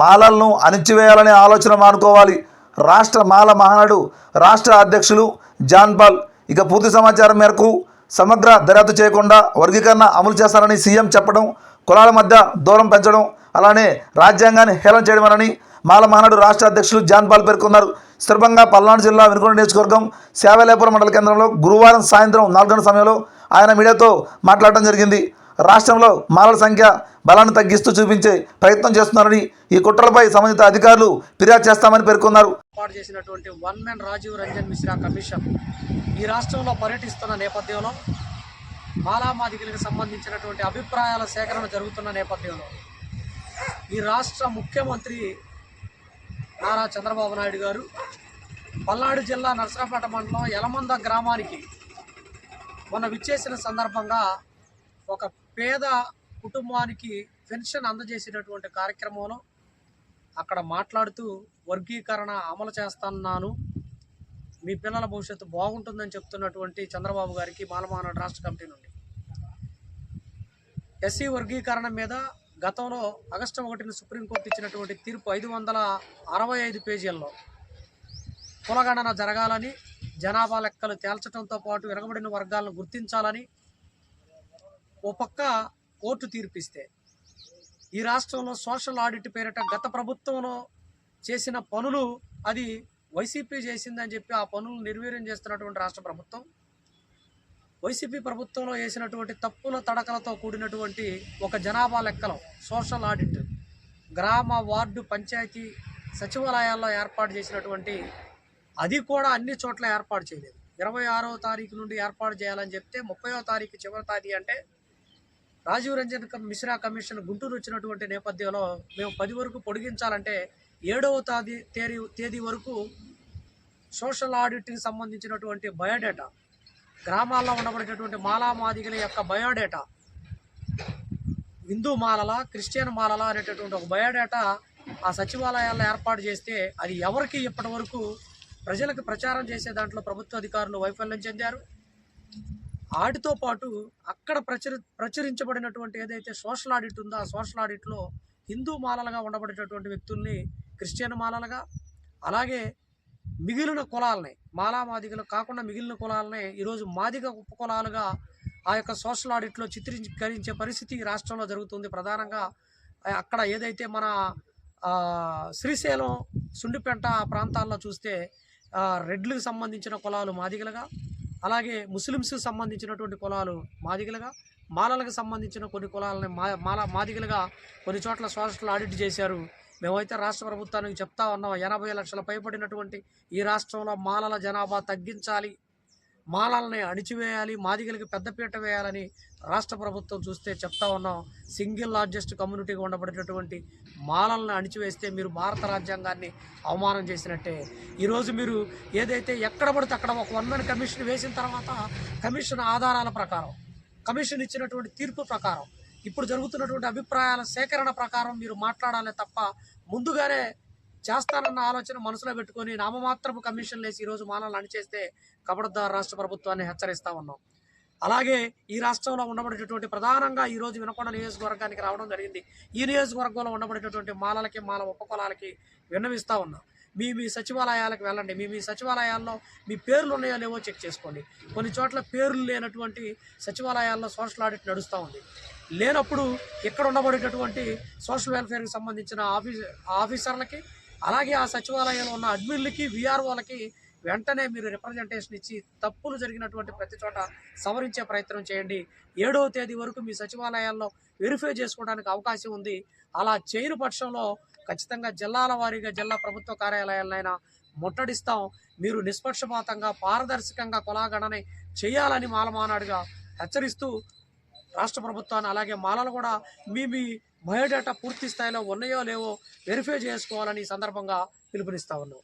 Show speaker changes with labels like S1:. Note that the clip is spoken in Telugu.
S1: మాలలను అణిచివేయాలనే ఆలోచన మానుకోవాలి. రాష్ట్ర మాల మహానాడు రాష్ట్ర అధ్యక్షులు జాన్ పాల్ ఇక పూర్తి సమాచారం మేరకు సమగ్ర దర్యాప్తు చేయకుండా వర్గీకరణ అమలు చేస్తారని సీఎం చెప్పడం కులాల మధ్య దూరం పెంచడం అలానే రాజ్యాంగాన్ని హేళన చేయడమని మాల మహానాడు రాష్ట్ర అధ్యక్షులు జాన్పాల్ పేర్కొన్నారు. స్థిరంగా పల్నాడు జిల్లా వెనుకొండ నియోజకవర్గం సేవలేపురం మండల కేంద్రంలో గురువారం సాయంత్రం నాలుగు గంటల సమయంలో ఆయన మీడియాతో మాట్లాడడం జరిగింది. రాష్ట్రంలో మాలల సంఖ్య బలాన్ని తగ్గిస్తూ చూపించే ప్రయత్నం చేస్తున్నారని ఈ కుట్రలపై సంబంధిత అధికారులు ఫిర్యాదు చేస్తామని పేర్కొన్నారు.
S2: ఏర్పాటు చేసినటువంటి one man Rajiv Ranjan Mishra commission ఈ రాష్ట్రంలో పర్యటిస్తున్న నేపథ్యంలో మాలామాదికులకు సంబంధించినటువంటి అభిప్రాయాల సేకరణ జరుగుతున్న నేపథ్యంలో ఈ రాష్ట్ర ముఖ్యమంత్రి నారా చంద్రబాబు నాయుడు గారు పల్నాడు జిల్లా నర్సరాపేట మండలం యలమంద గ్రామానికి మొన్న విచ్చేసిన సందర్భంగా ఒక పేద కుటుంబానికి పెన్షన్ అందజేసినటువంటి కార్యక్రమంలో అక్కడ మాట్లాడుతూ వర్గీకరణ అమలు చేస్తున్నాను మీ పిల్లల భవిష్యత్తు బాగుంటుందని చెప్తున్నటువంటి చంద్రబాబు గారికి మాలమానాడు రాష్ట్ర కమిటీ నుండి. ఎస్సీ వర్గీకరణ మీద గతంలో ఆగస్టు ఒకటిన సుప్రీంకోర్టు ఇచ్చినటువంటి తీర్పు ఐదు వందల అరవై ఐదు పేజీల్లో కులగణన జరగాలని జనాభా లెక్కలు తేల్చడంతో పాటు వెనకబడిన వర్గాలను గుర్తించాలని ఓ పక్క కోర్టు తీర్పిస్తే ఈ రాష్ట్రంలో సోషల్ ఆడిట్ పేరిట గత ప్రభుత్వంలో చేసిన పనులు అది వైసీపీ చేసిందని చెప్పి ఆ పనులు నిర్వీర్యం చేస్తున్నటువంటి రాష్ట్ర ప్రభుత్వం వైసీపీ ప్రభుత్వంలో వేసినటువంటి తప్పుల తడకలతో కూడినటువంటి ఒక జనాభా లెక్కలో సోషల్ ఆడిట్ గ్రామ వార్డు పంచాయతీ సచివాలయాల్లో ఏర్పాటు చేసినటువంటి అది కూడా అన్ని చోట్ల ఏర్పాటు చేయలేదు. ఇరవై ఆరో తారీఖు నుండి ఏర్పాటు చేయాలని చెప్తే ముప్పయో తారీఖు చివరి తారీఖు అంటే రాజీవ్ రంజన్ మిశ్రా కమిషన్ గుంటూరు వచ్చినటువంటి నేపథ్యంలో మేము పది వరకు పొడిగించాలంటే ఏడవ తేదీ తేదీ తేదీ వరకు సోషల్ ఆడిట్కి సంబంధించినటువంటి బయోడేటా గ్రామాల్లో ఉండబడేటటువంటి మాలామాదిగల యొక్క బయోడేటా హిందూ మాలల క్రిస్టియన్ మాలల అనేటటువంటి ఒక బయోడేటా ఆ సచివాలయాల్లో ఏర్పాటు చేస్తే అది ఎవరికి ఇప్పటి వరకు ప్రజలకు ప్రచారం చేసే దాంట్లో ప్రభుత్వ అధికారులు వైఫల్యం చెందారు. ఆటితో పాటు అక్కడ ప్రచురి ప్రచురించబడినటువంటి ఏదైతే సోషల్ ఆడిట్ ఉందో ఆ సోషల్ ఆడిట్లో హిందూ మాలలుగా ఉండబడేటటువంటి వ్యక్తుల్ని క్రిస్టియన్ మాలలుగా అలాగే మిగిలిన కులాలని మాలా మాదిగలు కాకుండా మిగిలిన కులాలని ఈరోజు మాదిగ ఉప కులాలుగా ఆ యొక్క సోషల్ ఆడిట్లో చిత్రీకరించే పరిస్థితి రాష్ట్రంలో జరుగుతుంది. ప్రధానంగా అక్కడ ఏదైతే మన శ్రీశైలం సుండిపెంట ఆ ప్రాంతాల్లో చూస్తే రెడ్లకు సంబంధించిన కులాలు మాదిగలుగా అలాగే ముస్లిమ్స్కి సంబంధించినటువంటి కులాలు మాదిగలుగా మాలలకు సంబంధించిన కొన్ని కులాలని మా మాల మాదిగలుగా కొన్ని చోట్ల సోషల్ ఆడిట్ చేశారు. మేమైతే రాష్ట్ర ప్రభుత్వానికి చెప్తా ఉన్నాం ఎనభై లక్షల పైబడినటువంటి ఈ రాష్ట్రంలో మాలల జనాభా తగ్గించాలి. మాలల్ని అణిచివేయాలి మాదిగలకి పెద్దపీట వేయాలని రాష్ట్ర ప్రభుత్వం చూస్తే చెప్తా ఉన్నాం. సింగిల్ లార్జెస్ట్ కమ్యూనిటీగా ఉండబడేటటువంటి మాలల్ని అణిచివేస్తే మీరు భారత రాజ్యాంగాన్ని అవమానం చేసినట్టే. ఈరోజు మీరు ఏదైతే ఎక్కడ పడితే అక్కడ ఒక వన్ మెన్ కమిషన్ వేసిన తర్వాత కమిషన్ ఆధారాల ప్రకారం కమిషన్ ఇచ్చినటువంటి తీర్పు ప్రకారం ఇప్పుడు జరుగుతున్నటువంటి అభిప్రాయాల సేకరణ ప్రకారం మీరు మాట్లాడాలి తప్ప ముందుగానే చేస్తానన్న ఆలోచన మనసులో పెట్టుకొని నామమాత్రపు కమిషన్లు వేసి ఈరోజు మానవులు అణిచేస్తే కబడ్దార్ రాష్ట్ర ప్రభుత్వాన్ని హెచ్చరిస్తా ఉన్నాం. అలాగే ఈ రాష్ట్రంలో ఉండబడేటటువంటి ప్రధానంగా ఈరోజు వినకొండ నియోజకవర్గానికి రావడం జరిగింది. ఈ నియోజకవర్గంలో ఉండబడేటటువంటి మాలలకి మాల ఉపకులాలకి విన్నవిస్తూ ఉన్నాం. మీ మీ సచివాలయాలకు వెళ్ళండి. మీ మీ సచివాలయాల్లో మీ పేర్లు ఉన్నాయో లేవో చెక్ చేసుకోండి. కొన్ని చోట్ల పేర్లు లేనటువంటి సచివాలయాల్లో సోషల్ ఆడిట్ నడుస్తూ ఉంది. లేనప్పుడు ఇక్కడ ఉండబడేటటువంటి సోషల్ వెల్ఫేర్కి సంబంధించిన ఆఫీస్ ఆఫీసర్లకి అలాగే ఆ సచివాలయంలో ఉన్న అడ్మిన్లకి విఆర్ఓలకి వెంటనే మీరు రిప్రజెంటేషన్ ఇచ్చి తప్పులు జరిగినటువంటి ప్రతి చోట సవరించే ప్రయత్నం చేయండి. ఏడవ తేదీ వరకు మీ సచివాలయాల్లో వెరిఫై చేసుకోవడానికి అవకాశం ఉంది. అలా చేయని పక్షంలో ఖచ్చితంగా జిల్లాల వారీగా జిల్లా ప్రభుత్వ కార్యాలయాలైనా ముట్టడిస్తాం. మీరు నిష్పక్షపాతంగా పారదర్శకంగా కులాగణని చేయాలని మాలమానాడుగా హెచ్చరిస్తూ రాష్ట్ర ప్రభుత్వాన్ని అలాగే మాలలు కూడా మీ మీ బయోడేటా పూర్తి స్థాయిలో ఉన్నాయో లేవో వెరిఫై చేసుకోవాలని ఈ సందర్భంగా పిలుపునిస్తా ఉన్నాం.